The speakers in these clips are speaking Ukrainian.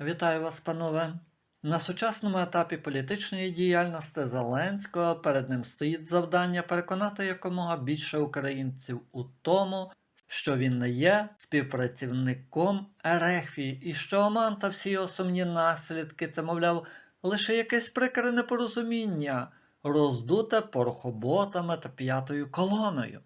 Вітаю вас, панове. На сучасному етапі політичної діяльності Зеленського перед ним стоїть завдання переконати якомога більше українців у тому, що він не є співпрацівником Ерефії і що Оман та всі його сумні наслідки це, мовляв, лише якесь прикре непорозуміння, роздуте порохоботами та п'ятою колоною.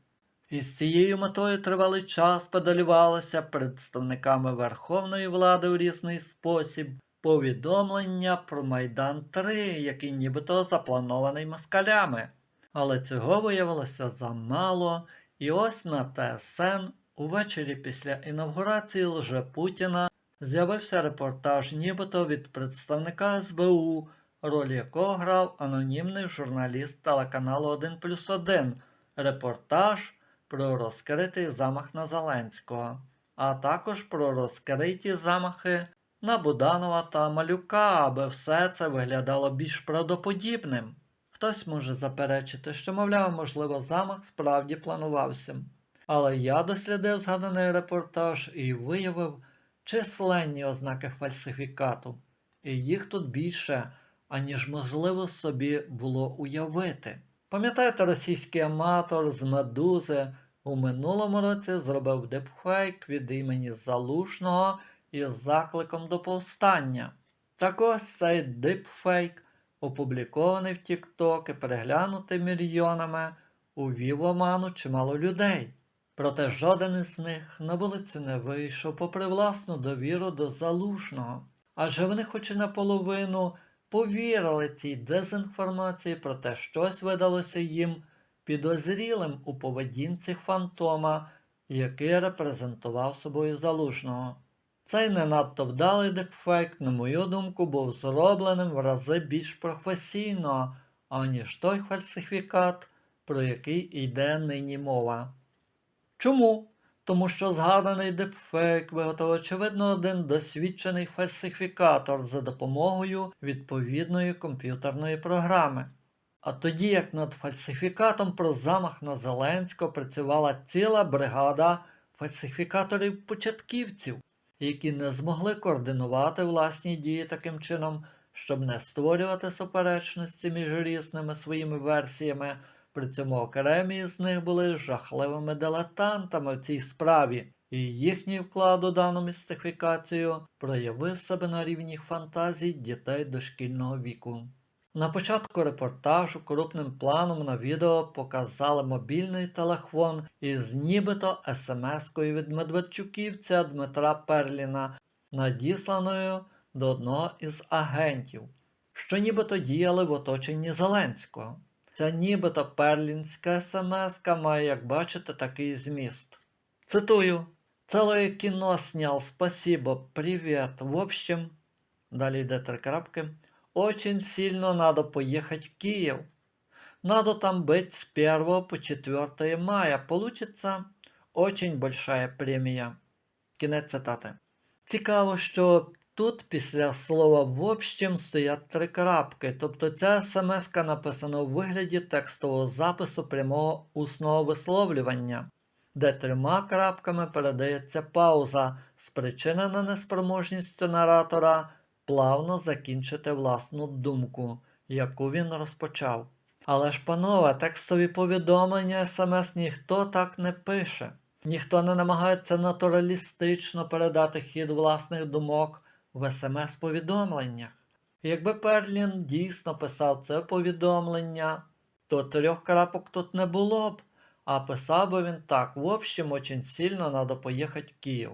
І з цією метою тривалий час педалювалося представниками верховної влади в різний спосіб повідомлення про Майдан 3, який нібито запланований москалями. Але цього виявилося замало, і ось на ТСН увечері після інавгурації лже Путіна з'явився репортаж нібито від представника СБУ, роль якого грав анонімний журналіст телеканалу 1 плюс 1. Репортаж про розкритий замах на Зеленського, а також про розкриті замахи на Буданова та Малюка, аби все це виглядало більш правдоподібним. Хтось може заперечити, що, мовляв, можливо, замах справді планувався. Але я дослідив згаданий репортаж і виявив численні ознаки фальсифікату, і їх тут більше, аніж можливо собі було уявити. Пам'ятаєте, російський аматор з медузи у минулому році зробив депфейк від імені Залужного із закликом до повстання. Так ось цей дипфейк, опублікований в TikTok і переглянутий мільйонами, увів оману чимало людей. Проте жоден із них на вулицю не вийшов попри власну довіру до залужного. Адже вони хоч і наполовину повірили цій дезінформації, проте щось видалося їм підозрілим у поведінці фантома, який репрезентував собою залужного. Цей не надто вдалий депфейк, на мою думку, був зробленим в рази більш професійно, аніж той фальсифікат, про який йде нині мова. Чому? Тому що згаданий депфейк виготовив очевидно один досвідчений фальсифікатор за допомогою відповідної комп'ютерної програми. А тоді як над фальсифікатом про замах на Зеленського працювала ціла бригада фальсифікаторів-початківців, які не змогли координувати власні дії таким чином, щоб не створювати суперечності між різними своїми версіями. При цьому окремі з них були жахливими дилетантами в цій справі, і їхній вклад у дану містифікацію проявив себе на рівні фантазій дітей дошкільного віку. На початку репортажу крупним планом на відео показали мобільний телефон із нібито смс-кою від Медведчуківця Дмитра Перліна, надісланою до одного із агентів, що нібито діяли в оточенні Зеленського. Ця нібито перлінська смс має, як бачите, такий зміст. Цитую. Целое кино снял, спасибо, привет. В общем, далі йде три крапки. Очень сильно надо поехать в Киев. Надо там быть с 1 по 4 мая. Получится очень большая премія. Кінець цитати. Цікаво, що тут після слова в общем стоять три крапки. Тобто ця смс написана у вигляді текстового запису прямого усного висловлювання, де трьома крапками передається пауза, спричинена неспроможністю наратора плавно закінчити власну думку, яку він розпочав. Але ж, панове, текстові повідомлення смс ніхто так не пише, ніхто не намагається натуралістично передати хід власних думок в смс-повідомленнях. Якби Перлін дійсно писав це повідомлення, то трьох крапок тут не було б, а писав би він так, в общем, очень сильно надо поїхати в Київ.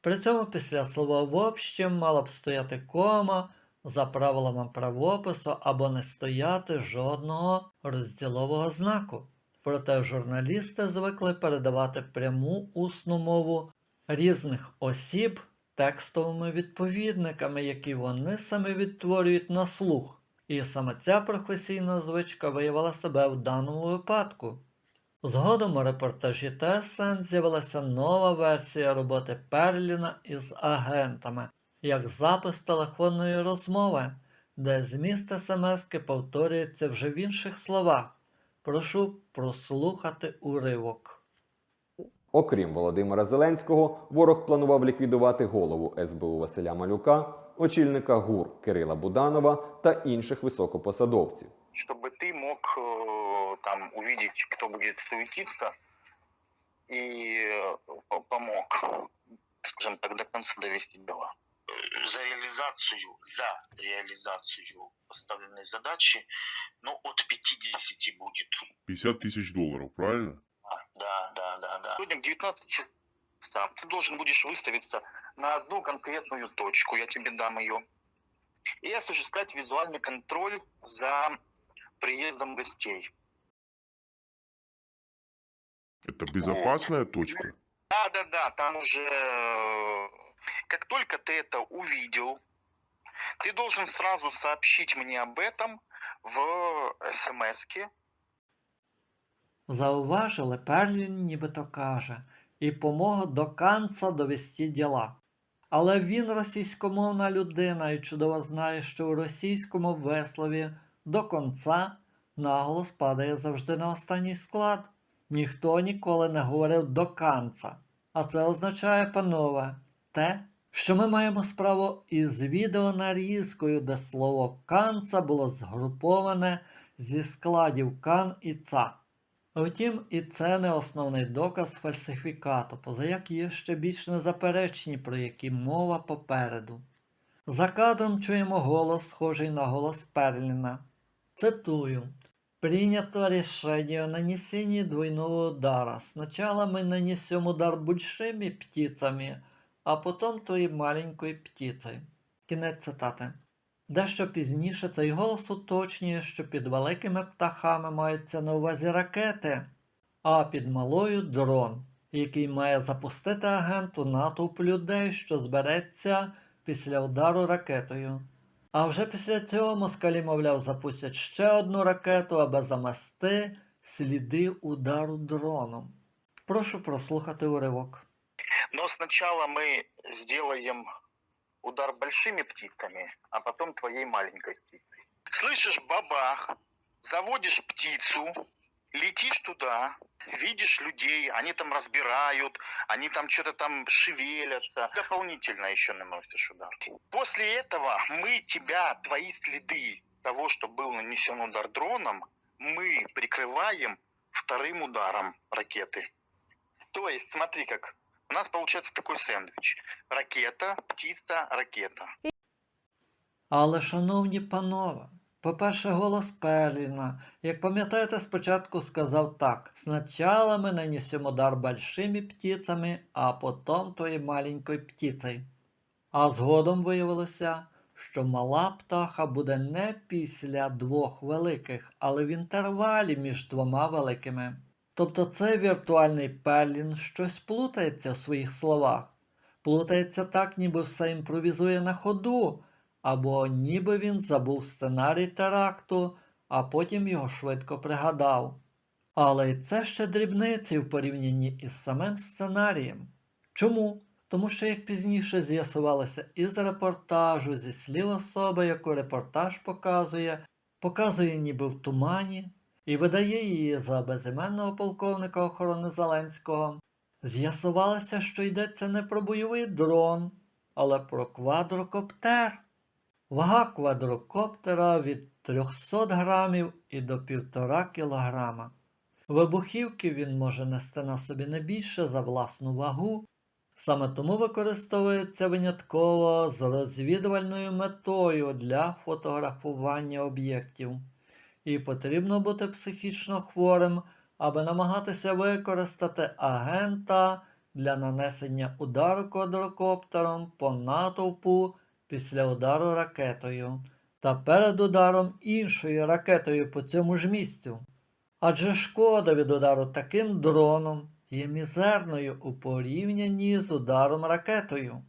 При цьому після слова в общем мала б стояти кома за правилами правопису або не стояти жодного розділового знаку. Проте журналісти звикли передавати пряму усну мову різних осіб текстовими відповідниками, які вони самі відтворюють на слух. І саме ця професійна звичка виявила себе в даному випадку. Згодом у репортажі ТСН з'явилася нова версія роботи Перліна із агентами, як запис телефонної розмови, де зміст смски повторюється вже в інших словах. Прошу прослухати уривок. Окрім Володимира Зеленського, ворог планував ліквідувати голову СБУ Василя Малюка, очільника ГУР Кирила Буданова та інших високопосадовців. чтобы ты мог э, там увидеть, кто будет суетиться и э, по- помог, скажем так, до конца довести дела. Э, За реализацию, за реализацию поставленной задачи, ну, от 50 будет. 50 тысяч долларов, правильно? Да, да, да, да. Сегодня к 19 часам ты должен будешь выставиться на одну конкретную точку, я тебе дам ее, и осуществлять визуальный контроль за приездом гостей. Это безопасная точка? Да, да, да, там уже, э, как только ты это увидел, ты должен сразу сообщить мне об этом в смс-ке. Зауважили, Перлін нібито каже, і помога до канца довести діла. Але він російськомовна людина і чудово знає, що у російському вислові до конца наголос падає завжди на останній склад. Ніхто ніколи не говорив до канца. А це означає, панове, те, що ми маємо справу із відеонарізкою, де слово канца було згруповане зі складів кан і ца. Втім, і це не основний доказ фальсифікату, позаяк є ще більш незаперечні, про які мова попереду. За кадром чуємо голос, схожий на голос Перліна. Цитую. Принято решение о двойного удара. Сначала мы нанесем удар большими птицами, а потом тої маленької птицею. Кінець цитати. Дещо пізніше цей голос уточнює, що під великими птахами маються на увазі ракети, а під малою дрон, який має запустити агенту натовп людей, що збереться після удару ракетою. А вже після цього москалі, мовляв, запустять ще одну ракету, аби замести сліди удару дроном. Прошу прослухати уривок. Но сначала мы сделаем удар большими птицами, а потом твоей маленькой птицей. Слышишь, бабах, заводишь птицу, летишь туда, видишь людей, они там разбирают, они там что-то там шевелятся. Дополнительно еще наносишь удар. После этого мы тебя, твои следы того, что был нанесен удар дроном, мы прикрываем вторым ударом ракеты. То есть, смотри как, у нас получается такой сэндвич. Ракета, птица, ракета. Але, шановні панове, по-перше, голос Перліна, як пам'ятаєте, спочатку сказав так: «Сначала ми нанесемо удар большими птицями, а потім тої маленької птицею. А згодом виявилося, що мала птаха буде не після двох великих, але в інтервалі між двома великими. Тобто цей віртуальний Перлін щось плутається в своїх словах. Плутається так, ніби все імпровізує на ходу, або ніби він забув сценарій теракту, а потім його швидко пригадав. Але й це ще дрібниці в порівнянні із самим сценарієм. Чому? Тому що, як пізніше з'ясувалося із репортажу, зі слів особи, яку репортаж показує, показує ніби в тумані, і видає її за безіменного полковника охорони Зеленського, з'ясувалося, що йдеться не про бойовий дрон, але про квадрокоптер. Вага квадрокоптера від 300 грамів і до 1,5 кілограма. Вибухівки він може нести на собі не більше за власну вагу, саме тому використовується винятково з розвідувальною метою для фотографування об'єктів. І потрібно бути психічно хворим, аби намагатися використати агента для нанесення удару квадрокоптером по натовпу після удару ракетою та перед ударом іншою ракетою по цьому ж місцю. Адже шкода від удару таким дроном є мізерною у порівнянні з ударом ракетою.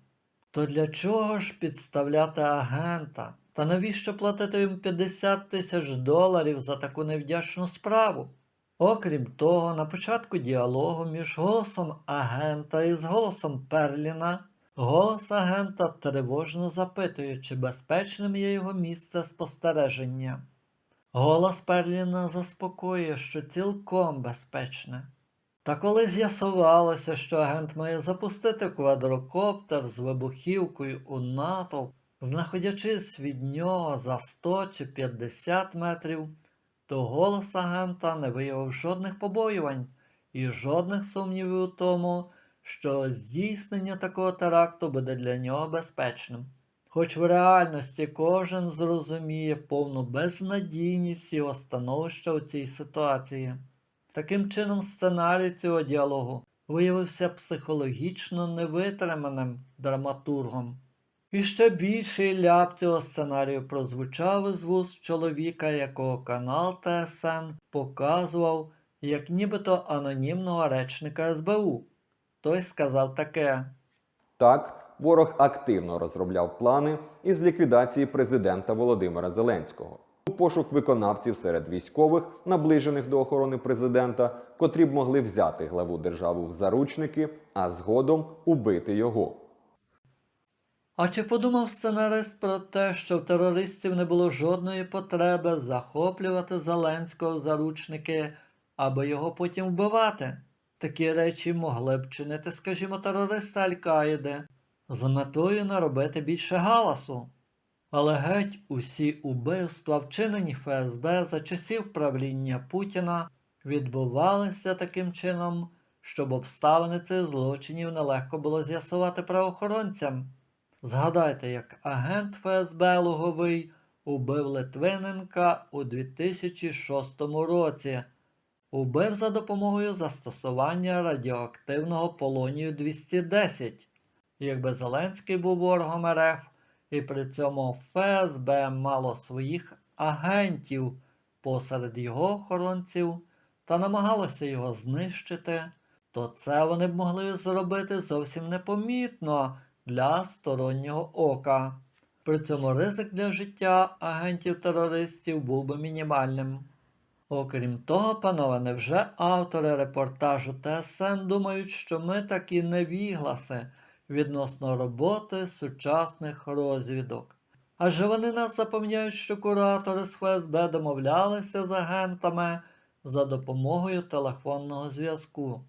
То для чого ж підставляти агента? Та навіщо платити їм 50 тисяч доларів за таку невдячну справу? Окрім того, на початку діалогу між голосом агента і з голосом Перліна голос агента тривожно запитує, чи безпечним є його місце спостереження. Голос Перліна заспокоює, що цілком безпечне. Та коли з'ясувалося, що агент має запустити квадрокоптер з вибухівкою у натовп, знаходячись від нього за 100 чи 50 метрів, то голос агента не виявив жодних побоювань і жодних сумнівів у тому, що здійснення такого теракту буде для нього безпечним. Хоч в реальності кожен зрозуміє повну безнадійність його становища у цій ситуації. Таким чином, сценарій цього діалогу виявився психологічно невитриманим драматургом. І ще більший ляп цього сценарію прозвучав із вуст чоловіка, якого канал ТСН показував як нібито анонімного речника СБУ. Той сказав таке. Так, ворог активно розробляв плани із ліквідації президента Володимира Зеленського. У пошук виконавців серед військових, наближених до охорони президента, котрі б могли взяти главу держави в заручники, а згодом убити його. А чи подумав сценарист про те, що в терористів не було жодної потреби захоплювати Зеленського заручники, аби його потім вбивати? Такі речі могли б чинити, скажімо, терористи Аль-Каїди з метою наробити більше галасу. Але геть усі убивства, вчинені ФСБ за часів правління Путіна, відбувалися таким чином, щоб обставини цих злочинів нелегко було з'ясувати правоохоронцям. Згадайте, як агент ФСБ Луговий убив Литвиненка у 2006 році. Убив за допомогою застосування радіоактивного полонію 210. Якби Зеленський був ворогом РФ, і при цьому ФСБ мало своїх агентів посеред його охоронців та намагалося його знищити, то це вони б могли зробити зовсім непомітно для стороннього ока. При цьому ризик для життя агентів-терористів був би мінімальним. Окрім того, панове, невже автори репортажу ТСН думають, що ми такі невігласи відносно роботи сучасних розвідок? Адже вони нас запевняють, що куратори з ФСБ домовлялися з агентами за допомогою телефонного зв'язку.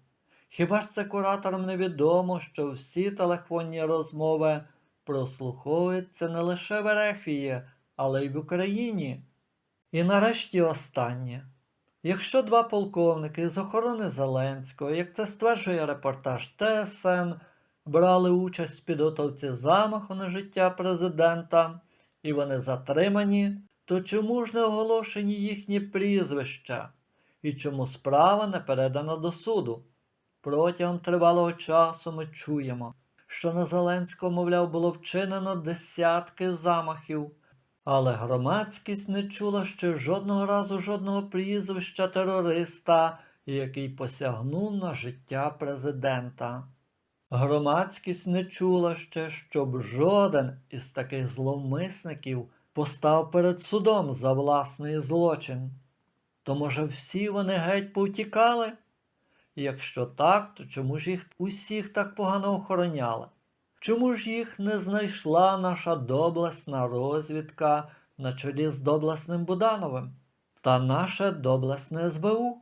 Хіба ж це кураторам невідомо, що всі телефонні розмови прослуховуються не лише в Ерефії, але й в Україні? І нарешті останнє. Якщо два полковники з охорони Зеленського, як це стверджує репортаж ТСН, брали участь в підготовці замаху на життя президента, і вони затримані, то чому ж не оголошені їхні прізвища? І чому справа не передана до суду? Протягом тривалого часу ми чуємо, що на Зеленського, мовляв, було вчинено десятки замахів, але громадськість не чула ще жодного разу жодного прізвища терориста, який посягнув на життя президента. Громадськість не чула ще, щоб жоден із таких зловмисників постав перед судом за власний злочин. То, може, всі вони геть повтікали? Якщо так, то чому ж їх усіх так погано охороняли? Чому ж їх не знайшла наша доблесна розвідка на чолі з доблесним Будановим та наше доблесне СБУ?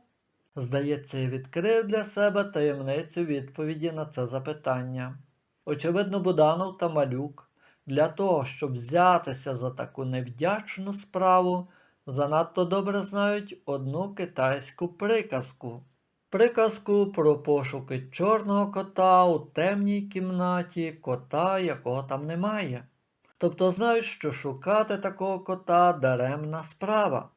Здається, я відкрив для себе таємницю відповіді на це запитання. Очевидно, Буданов та Малюк для того, щоб взятися за таку невдячну справу, занадто добре знають одну китайську приказку. Приказку про пошуки чорного кота у темній кімнаті, кота, якого там немає. Тобто знають, що шукати такого кота даремна справа.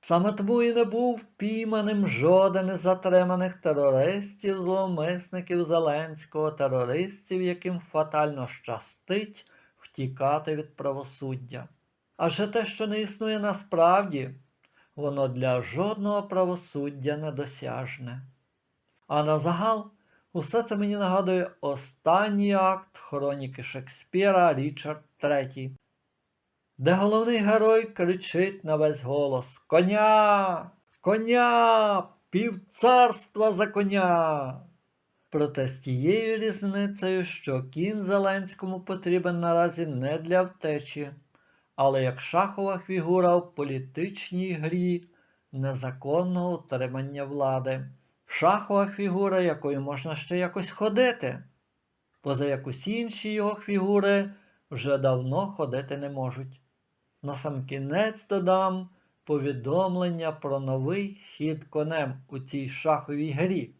Саме тому і не був впійманим жоден із затриманих терористів, зловмисників Зеленського, терористів, яким фатально щастить втікати від правосуддя. Адже те, що не існує насправді, воно для жодного правосуддя недосяжне. А на загал усе це мені нагадує останній акт хроніки Шекспіра Річард III, де головний герой кричить на весь голос Коня! Коня! Півцарства за коня! Проте з тією різницею, що кін Зеленському потрібен наразі не для втечі, але як шахова фігура в політичній грі незаконного утримання влади, шахова фігура, якою можна ще якось ходити, поза як усі інші його фігури вже давно ходити не можуть. Насамкінець додам повідомлення про новий хід конем у цій шаховій грі.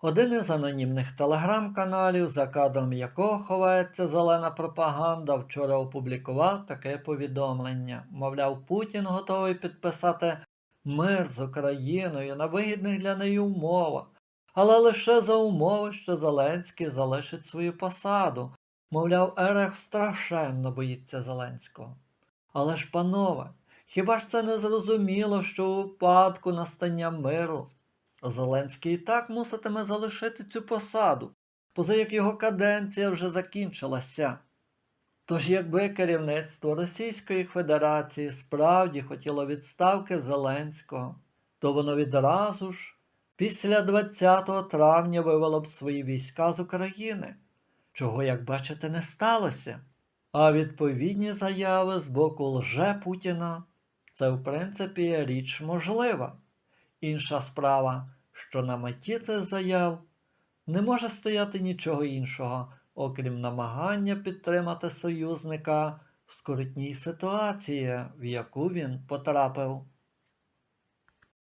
Один із анонімних телеграм-каналів, за кадром якого ховається зелена пропаганда, вчора опублікував таке повідомлення. Мовляв, Путін готовий підписати мир з Україною на вигідних для неї умовах, але лише за умови, що Зеленський залишить свою посаду. Мовляв, РФ страшенно боїться Зеленського. Але ж, панове, хіба ж це не зрозуміло, що у випадку настання миру Зеленський і так муситиме залишити цю посаду, поза як його каденція вже закінчилася. Тож якби керівництво Російської Федерації справді хотіло відставки Зеленського, то воно відразу ж після 20 травня вивело б свої війська з України, чого, як бачите, не сталося. А відповідні заяви з боку лже Путіна це в принципі річ можлива. Інша справа, що на меті цих заяв не може стояти нічого іншого, окрім намагання підтримати союзника в скрутній ситуації, в яку він потрапив.